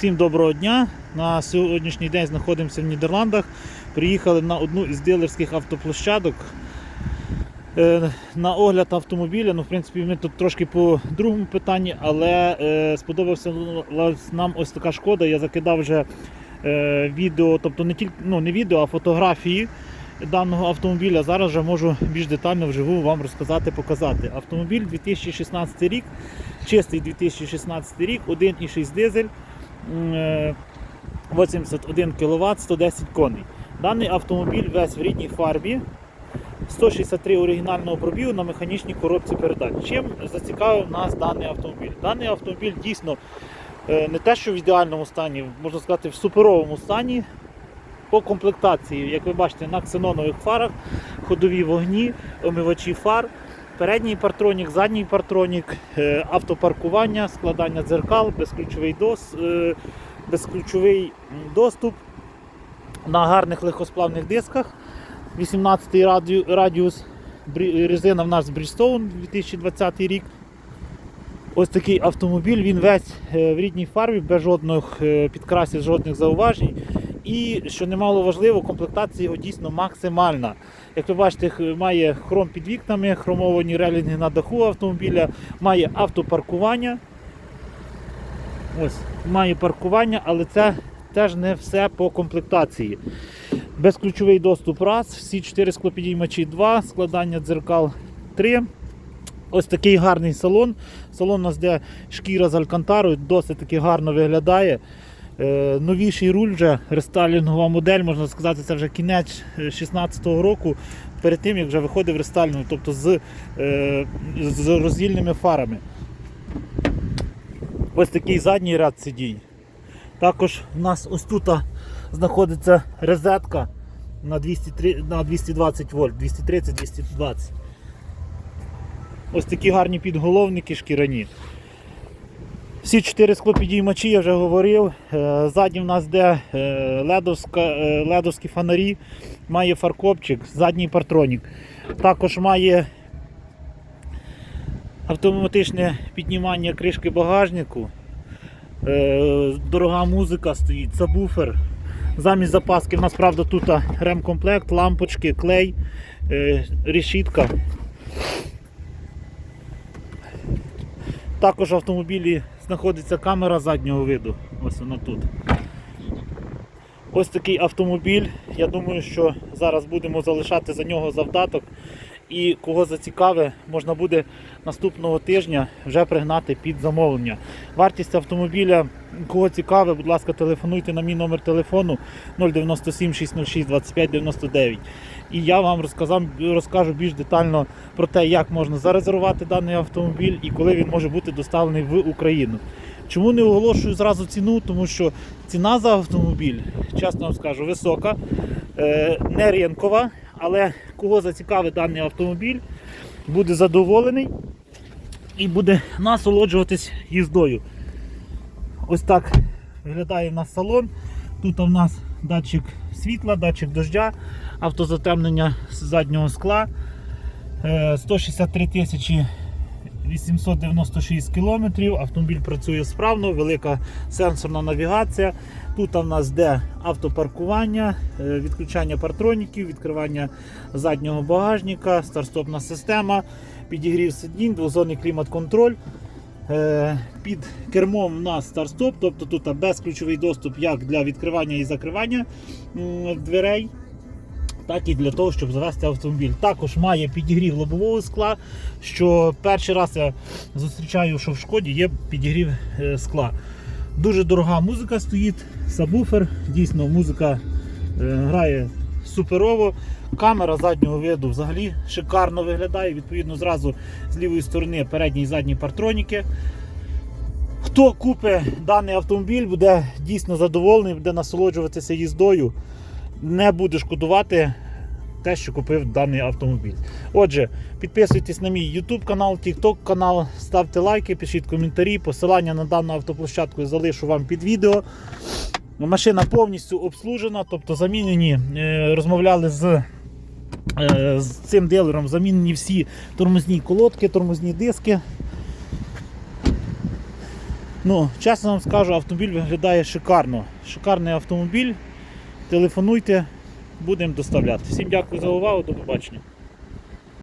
Всім доброго дня. На сьогоднішній день знаходимося в Нідерландах. Приїхали на одну із дилерських автоплощадок е, на огляд автомобіля. Ну, в принципі, ми тут трошки по другому питанні, але е, сподобався нам ось така шкода. Я закидав вже е, відео, тобто не тільки ну, не відео, а фотографії даного автомобіля. Зараз вже можу більш детально вживу вам розказати, показати. Автомобіль 2016 рік, чистий 2016 рік, 1,6 дизель. М, 81 кВт, 110 коней. Даний автомобіль весь в рідній фарбі. 163 оригінального пробігу на механічній коробці передач. Чим зацікавив нас даний автомобіль? Даний автомобіль дійсно е, не те, що в ідеальному стані, можна сказати, в суперовому стані. По комплектації, як ви бачите, на ксенонових фарах, ходові вогні, омивачі фар, передній партронік, задній партронік, е, автопаркування, складання дзеркал, безключовий, дос, е, безключовий доступ на гарних легкосплавних дисках. 18 раді- радіус, резина в нас Bridgestone 2020 рік. Ось такий автомобіль, він весь е, в рідній фарбі, без жодних підкрасів, жодних зауважень. І, що немало важливо, комплектація його дійсно максимальна. Як ви бачите, має хром під вікнами, хромовані релінги на даху автомобіля, має автопаркування. Ось, має паркування, але це теж не все по комплектації. Безключовий доступ раз, всі 4 склопідіймачі 2, складання дзеркал 3. Ось такий гарний салон. Салон у нас де шкіра з алькантарою, досить таки гарно виглядає. Е, новіший руль вже рестайлінгова модель, можна сказати, це вже кінець 16-го року, перед тим як вже виходив рестайлінг, тобто з, е, з роздільними фарами. Ось такий задній ряд сидінь. Також у нас ось тут знаходиться розетка на, 203, на 220 вольт, 230-220. Ось такі гарні підголовники шкіряні. Всі чотири склопідіймачі я вже говорив. Е, Ззаді в нас де е, ледовська, е, ледовські фонарі, має фаркопчик, задній партронік. Також має автоматичне піднімання кришки багажнику. Дорога музика стоїть, сабвуфер. Замість запаски в нас, правда, тут ремкомплект, лампочки, клей, решітка. Також в автомобілі знаходиться камера заднього виду. Ось вона тут. Ось такий автомобіль. Я думаю, що зараз будемо залишати за нього завдаток. І кого зацікаве, можна буде наступного тижня вже пригнати під замовлення. Вартість автомобіля, кого цікаве, будь ласка, телефонуйте на мій номер телефону 097 606 25 99. І я вам розказав, розкажу більш детально про те, як можна зарезервувати даний автомобіль і коли він може бути доставлений в Україну. Чому не оголошую зразу ціну? Тому що ціна за автомобіль, чесно вам скажу, висока, е, не ринкова, але кого зацікавить даний автомобіль, буде задоволений і буде насолоджуватись їздою. Ось так виглядає в нас салон. Тут у нас датчик світла, датчик дождя, автозатемнення з заднього скла. Е, 163 тисячі 896 кілометрів. Автомобіль працює справно, велика сенсорна навігація. Тут у нас де автопаркування, е, відключання партроніків, відкривання заднього багажника, старт-стопна система, підігрів сидінь, двозонний клімат-контроль. Е, Під кермом у нас старт-стоп, тобто тут безключовий доступ як для відкривання і закривання дверей, так і для того, щоб завести автомобіль. Також має підігрів лобового скла, що перший раз я зустрічаю, що в шкоді є підігрів е, скла. Дуже дорога музика стоїть, сабвуфер, дійсно музика е, грає суперово. Камера заднього виду взагалі шикарно виглядає. Відповідно, зразу з лівої сторони передні і задні партроніки. Хто купить даний автомобіль, буде дійсно задоволений, буде насолоджуватися їздою, не буде шкодувати те, що купив даний автомобіль. Отже, підписуйтесь на мій YouTube канал, TikTok канал, ставте лайки, пишіть коментарі. Посилання на дану автоплощадку я залишу вам під відео. Машина повністю обслужена, тобто замінені, е, розмовляли з, е, з цим дилером, замінені всі тормозні колодки, тормозні диски. Ну, чесно вам скажу, автомобіль виглядає шикарно. Шикарний автомобіль. Телефонуйте, будемо доставляти. Всім дякую за увагу, до побачення.